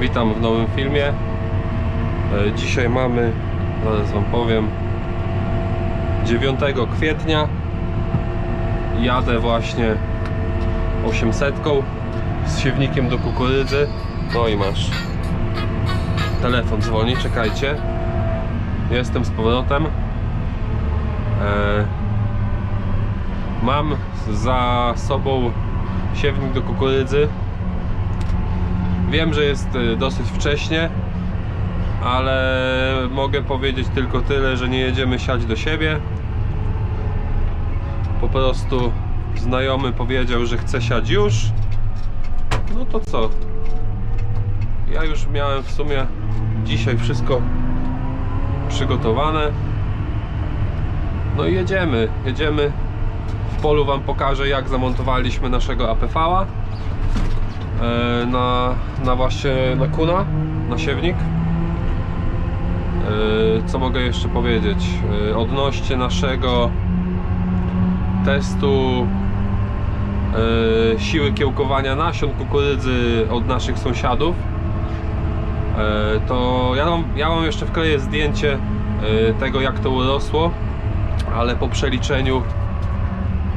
Witam w nowym filmie. E, Dzisiaj mamy, zaraz Wam powiem, 9 kwietnia. Jadę właśnie 800 z siewnikiem do kukurydzy. No i masz. Telefon dzwoni, czekajcie. Jestem z powrotem. E, Mam za sobą siewnik do kukurydzy. Wiem, że jest y, dosyć wcześnie, ale mogę powiedzieć tylko tyle, że nie jedziemy siać do siebie. Po prostu znajomy powiedział, że chce siać już. No to co? Ja już miałem w sumie dzisiaj wszystko przygotowane. No i jedziemy, jedziemy. W polu Wam pokażę jak zamontowaliśmy naszego APV-a na, na właśnie na kuna, na siewnik. E, Co mogę jeszcze powiedzieć? E, Odnośnie naszego testu e, siły kiełkowania nasion kukurydzy od naszych sąsiadów, e, to ja wam, ja wam jeszcze wkleję zdjęcie e, tego jak to urosło, ale po przeliczeniu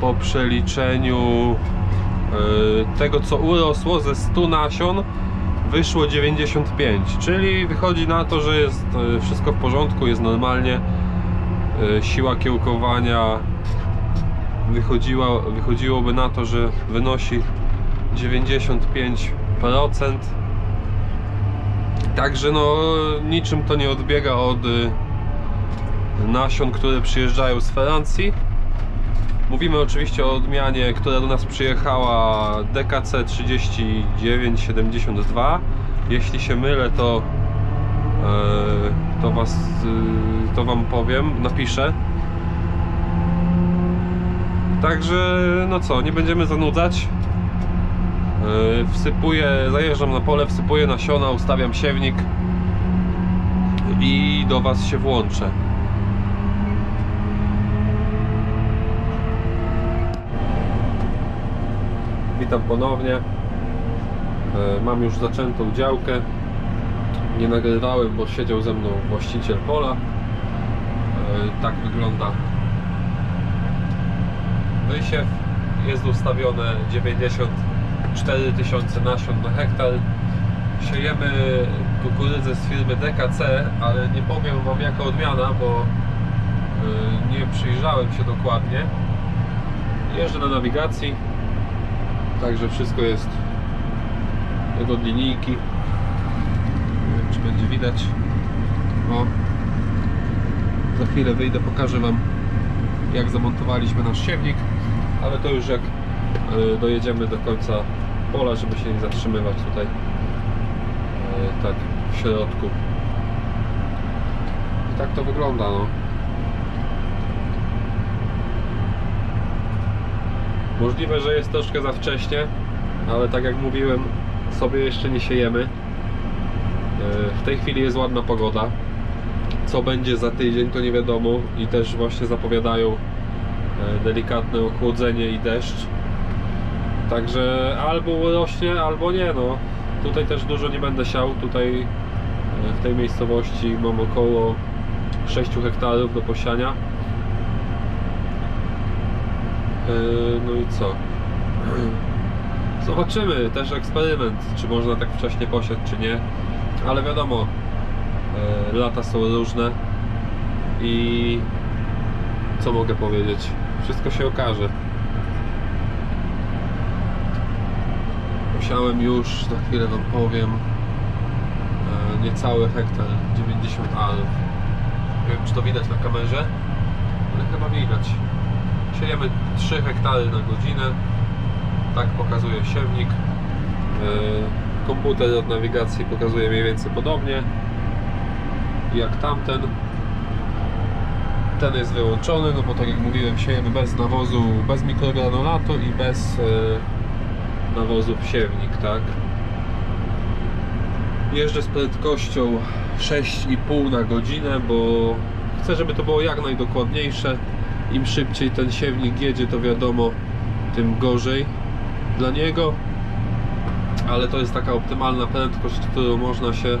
po przeliczeniu e, tego co urosło ze 100 nasion wyszło 95 czyli wychodzi na to, że jest e, wszystko w porządku, jest normalnie. E, siła kiełkowania wychodziła, wychodziłoby na to, że wynosi 95% także no niczym to nie odbiega od nasion, które przyjeżdżają z Francji Mówimy oczywiście o odmianie, która do nas przyjechała DKC 3972. Jeśli się mylę, to, e, to, was, y, to Wam powiem, napiszę. Także, no co, nie będziemy zanudzać. E, Wsypuję, zajeżdżam na pole, wsypuję nasiona, ustawiam siewnik i do Was się włączę. Witam ponownie. E, Mam już zaczętą działkę. Nie nagrywałem, bo siedział ze mną właściciel pola. E, Tak wygląda wysiew. Jest ustawione 94 tysiące nasion na hektar. Siejemy kukurydzę z firmy DKC, ale nie powiem Wam jaka odmiana, bo e, nie przyjrzałem się dokładnie. Jeżdżę na nawigacji. Także wszystko jest jak od linijki. Nie wiem czy będzie widać. O. Za chwilę wyjdę, pokażę Wam jak zamontowaliśmy nasz siewnik, ale to już jak y, dojedziemy do końca pola, żeby się nie zatrzymywać tutaj y, tak w środku. I tak to wygląda no. Możliwe, że jest troszkę za wcześnie, ale tak jak mówiłem, sobie jeszcze nie siejemy. E, W tej chwili jest ładna pogoda. Co będzie za tydzień, to nie wiadomo i też właśnie zapowiadają e, delikatne ochłodzenie i deszcz. Także albo urośnie, albo nie. No. Tutaj też dużo nie będę siał. Tutaj e, w tej miejscowości mam około 6 hektarów do posiania. Yy, No i co? Zobaczymy, też eksperyment, czy można tak wcześnie posiać, czy nie. Ale wiadomo, yy, lata są różne i co mogę powiedzieć? Wszystko się okaże. Posiałem już, za chwilę Wam powiem, yy, niecały hektar, 90 arów. Nie wiem, czy to widać na kamerze, ale chyba widać. Siejemy 3 hektary na godzinę. Tak pokazuje siewnik. Yy, Komputer od nawigacji pokazuje mniej więcej podobnie jak tamten. Ten jest wyłączony, no bo tak jak mówiłem, siejemy bez nawozu, bez mikrogranulatu i bez yy, nawozu w siewnik, tak? Jeżdżę z prędkością 6,5 na godzinę, bo chcę, żeby to było jak najdokładniejsze im szybciej ten siewnik jedzie, to wiadomo, tym gorzej dla niego. ale to jest taka optymalna prędkość, którą można się e,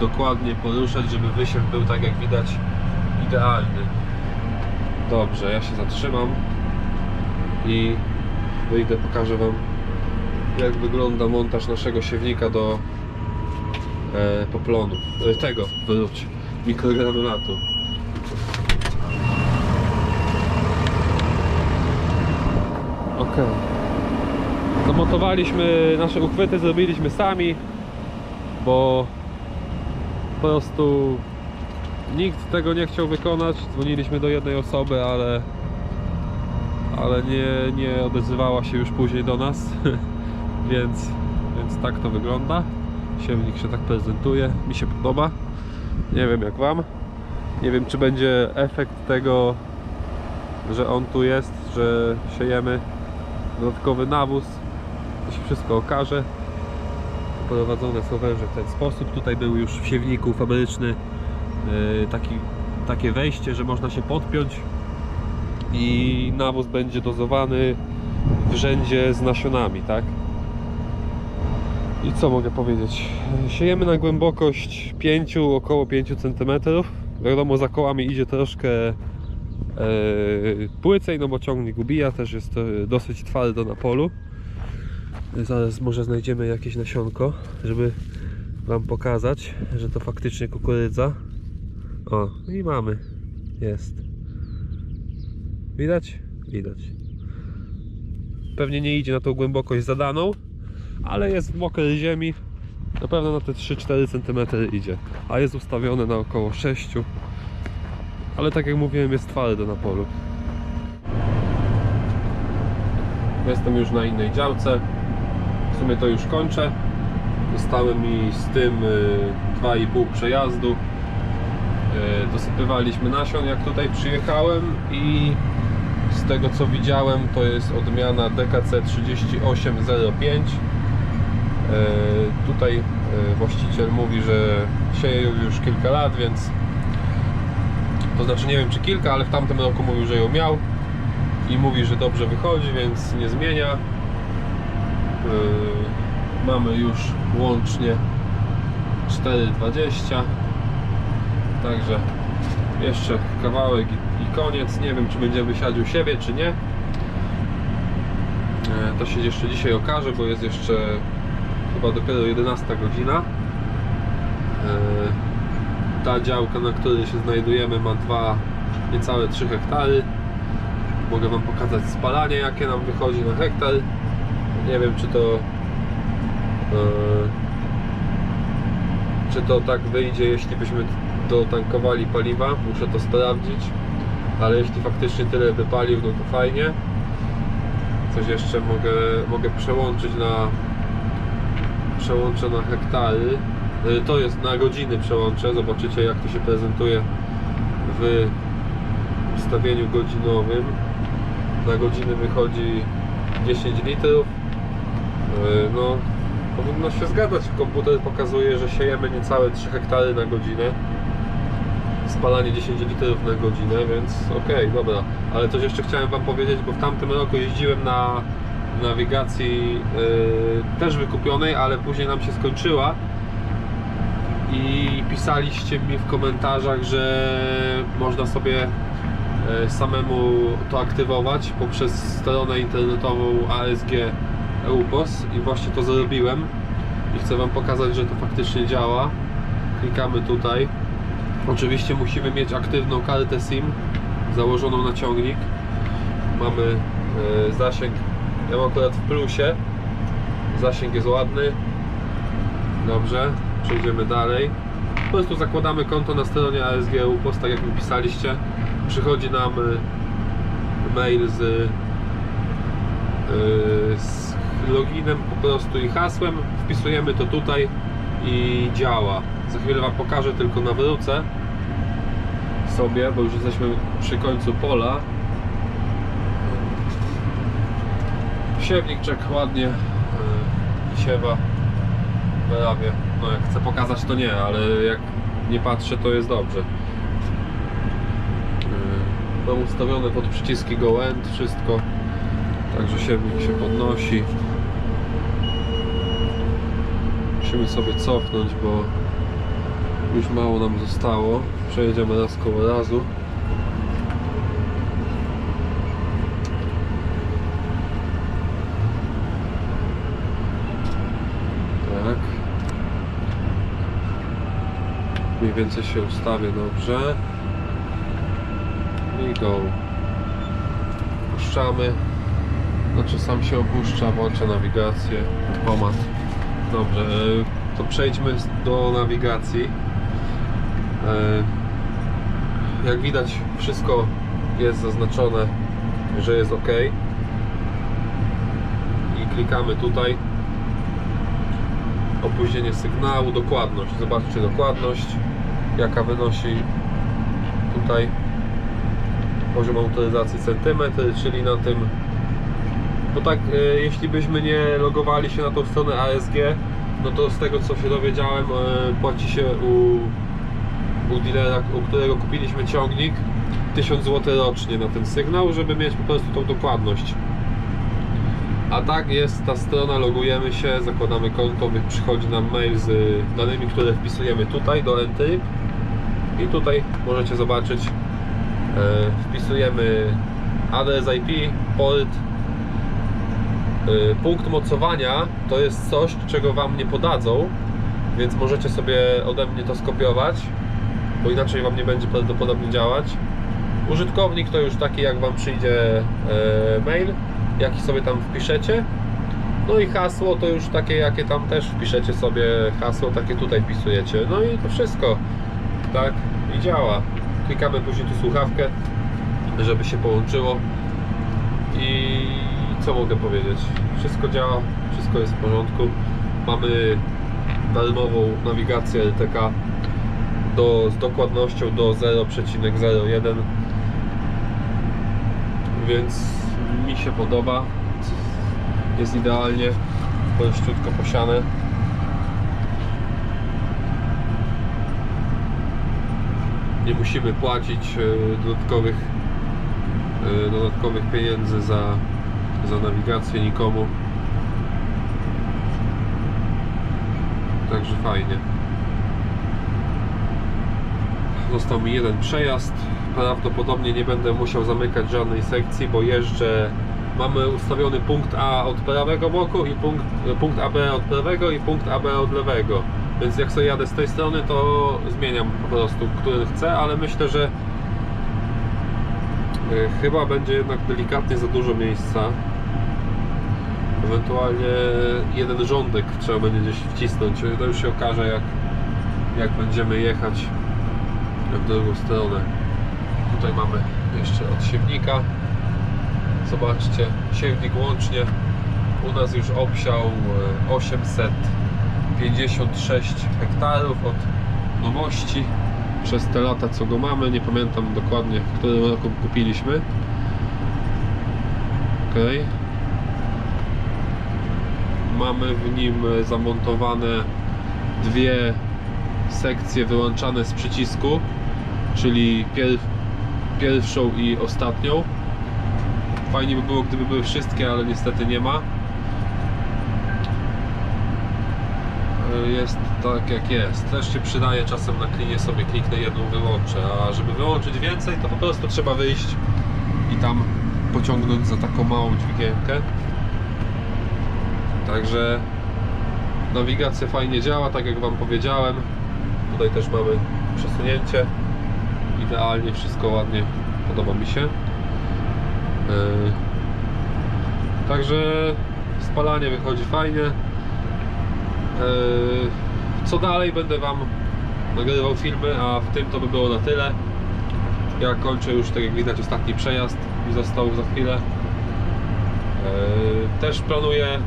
dokładnie poruszać, żeby wysiew był tak jak widać idealny. Dobrze, ja się zatrzymam i wyjdę, pokażę Wam jak wygląda montaż naszego siewnika do e, poplonu, e, tego, wróć, mikrogranulatu. Ok. Zamontowaliśmy nasze uchwyty, zrobiliśmy sami, bo po prostu nikt tego nie chciał wykonać. Dzwoniliśmy do jednej osoby, ale ale nie, nie odezywała się już później do nas, więc, więc tak to wygląda. Siewnik się tak prezentuje, mi się podoba. Nie wiem jak Wam. Nie wiem czy będzie efekt tego, że on tu jest, że siejemy dodatkowy nawóz. To się wszystko okaże. Prowadzone są węże w ten sposób. Tutaj był już w siewniku fabryczny yy, taki, takie wejście, że można się podpiąć i nawóz będzie dozowany w rzędzie z nasionami, tak? I co mogę powiedzieć? Siejemy na głębokość 5, około 5 cm. Wiadomo, za kołami idzie troszkę e, płycej, no bo ciągnik ubija, też jest e, dosyć twardo na polu. Zaraz może znajdziemy jakieś nasionko, żeby Wam pokazać, że to faktycznie kukurydza. O, i mamy. Jest. Widać? Widać. Pewnie nie idzie na tą głębokość zadaną, ale jest w mokrej ziemi. Na pewno na te 3-4 cm idzie. A jest ustawione na około 6. Ale tak jak mówiłem, jest twardo na polu. Jestem już na innej działce. W sumie to już kończę. Zostały mi z tym y, 2,5 przejazdu. Y, Dosypywaliśmy nasion jak tutaj przyjechałem i z tego co widziałem to jest odmiana DKC 3805 E, Tutaj właściciel mówi, że sieje już kilka lat, więc to znaczy nie wiem czy kilka, ale w tamtym roku mówił, że ją miał i mówi, że dobrze wychodzi, więc nie zmienia. E, Mamy już łącznie 4,20 Także jeszcze kawałek i, i koniec. Nie wiem, czy będziemy siać u siebie, czy nie. E, To się jeszcze dzisiaj okaże, bo jest jeszcze chyba dopiero 11 godzina. E, Ta działka, na której się znajdujemy, ma dwa, niecałe 3 hektary. Mogę Wam pokazać spalanie, jakie nam wychodzi na hektar. Nie wiem, czy to e, czy to tak wyjdzie, jeśli byśmy dotankowali paliwa. Muszę to sprawdzić. Ale jeśli faktycznie tyle wypalił, no to fajnie. Coś jeszcze mogę, mogę przełączyć na przełączę na hektary. Y, To jest na godziny przełączę. Zobaczycie jak to się prezentuje w ustawieniu godzinowym. Na godziny wychodzi 10 litrów. Y, No, powinno się zgadzać. Komputer pokazuje, że siejemy niecałe 3 hektary na godzinę. Spalanie 10 litrów na godzinę, więc okej, dobra. Ale coś jeszcze chciałem Wam powiedzieć, bo w tamtym roku jeździłem na nawigacji yy, też wykupionej, ale później nam się skończyła i pisaliście mi w komentarzach, że można sobie yy, samemu to aktywować poprzez stronę internetową ASG EUPOS. I właśnie to zrobiłem. I chcę Wam pokazać, że to faktycznie działa. Klikamy tutaj. Oczywiście musimy mieć aktywną kartę SIM założoną na ciągnik. Mamy yy, zasięg. Ja mam akurat w plusie. Zasięg jest ładny. Dobrze, przejdziemy dalej. Po prostu zakładamy konto na stronie ASG UPOS, tak jak mi pisaliście. Przychodzi nam y, mail z, y, z loginem po prostu i hasłem. Wpisujemy to tutaj i działa. Za chwilę Wam pokażę, tylko nawrócę sobie, bo już jesteśmy przy końcu pola. siewnik ładnie yy, siewa prawie. No jak chcę pokazać to nie, ale jak nie patrzę to jest dobrze. Yy, mam ustawione pod przyciski go end wszystko. Także siewnik się podnosi. Musimy sobie cofnąć, bo już mało nam zostało. Przejedziemy raz koło razu. Tak. Mniej więcej się ustawię dobrze. I go. Puszczamy. Znaczy sam się opuszcza, włącza nawigację, pomad. Dobrze, e, to przejdźmy do nawigacji. E, Jak widać wszystko jest zaznaczone, że jest ok. I klikamy tutaj. Opóźnienie sygnału, dokładność. Zobaczcie dokładność, jaka wynosi tutaj poziom autoryzacji centymetry, czyli na tym bo tak, e, jeśli byśmy nie logowali się na tą stronę ASG, no to z tego co się dowiedziałem, e, płaci się u, u dealera, u którego kupiliśmy ciągnik, 1000 zł rocznie na ten sygnał, żeby mieć po prostu tą dokładność. A tak jest ta strona, logujemy się, zakładamy konto, przychodzi nam mail z danymi, które wpisujemy tutaj do Entry i tutaj możecie zobaczyć, e, wpisujemy adres IP, port, Y, Punkt mocowania to jest coś, czego Wam nie podadzą, więc możecie sobie ode mnie to skopiować, bo inaczej Wam nie będzie prawdopodobnie działać. Użytkownik to już taki, jak Wam przyjdzie e, mail, jaki sobie tam wpiszecie. No i hasło to już takie, jakie tam też wpiszecie sobie hasło, takie tutaj wpisujecie. No i to wszystko, tak, i działa. Klikamy później tu słuchawkę, żeby się połączyło i co mogę powiedzieć? Wszystko działa, wszystko jest w porządku. Mamy darmową nawigację LTK do, z dokładnością do 0,01 więc mi się podoba jest idealnie polszczutko posiane nie musimy płacić e, dodatkowych e, dodatkowych pieniędzy za, za nawigację nikomu. Także fajnie. Został mi jeden przejazd. Prawdopodobnie nie będę musiał zamykać żadnej sekcji, bo jeżdżę. Mamy ustawiony punkt A od prawego boku i punkt, punkt AB od prawego i punkt AB od lewego. Więc jak sobie jadę z tej strony, to zmieniam po prostu, który chcę, ale myślę, że e, chyba będzie jednak delikatnie za dużo miejsca. Ewentualnie jeden rządek trzeba będzie gdzieś wcisnąć. To już się okaże, jak, jak będziemy jechać w drugą stronę. Tutaj mamy jeszcze od siewnika. Zobaczcie, siewnik łącznie. U nas już obsiał e, 800 56 hektarów od nowości. Przez te lata co go mamy, nie pamiętam dokładnie w którym roku kupiliśmy. Ok mamy w nim zamontowane dwie sekcje wyłączane z przycisku czyli pier pierwszą i ostatnią. Fajnie by było gdyby były wszystkie, ale niestety nie ma. Jest tak jak jest. Też się przydaje czasem na klinie sobie kliknę jedną wyłączę, a żeby wyłączyć więcej to po prostu trzeba wyjść i tam pociągnąć za taką małą dźwigienkę. Także nawigacja fajnie działa, tak jak Wam powiedziałem. Tutaj też mamy przesunięcie. Idealnie, wszystko ładnie, podoba mi się. Yy, Także spalanie wychodzi fajnie. Eee, Co dalej będę Wam nagrywał filmy, a w tym to by było na tyle. Ja kończę już, tak jak widać, ostatni przejazd mi został za chwilę. Eee, Też planuję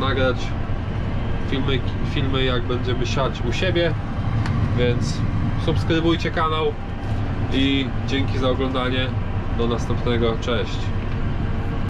nagrać filmy, filmy jak będziemy siać u siebie, więc subskrybujcie kanał i dzięki za oglądanie. Do następnego, cześć.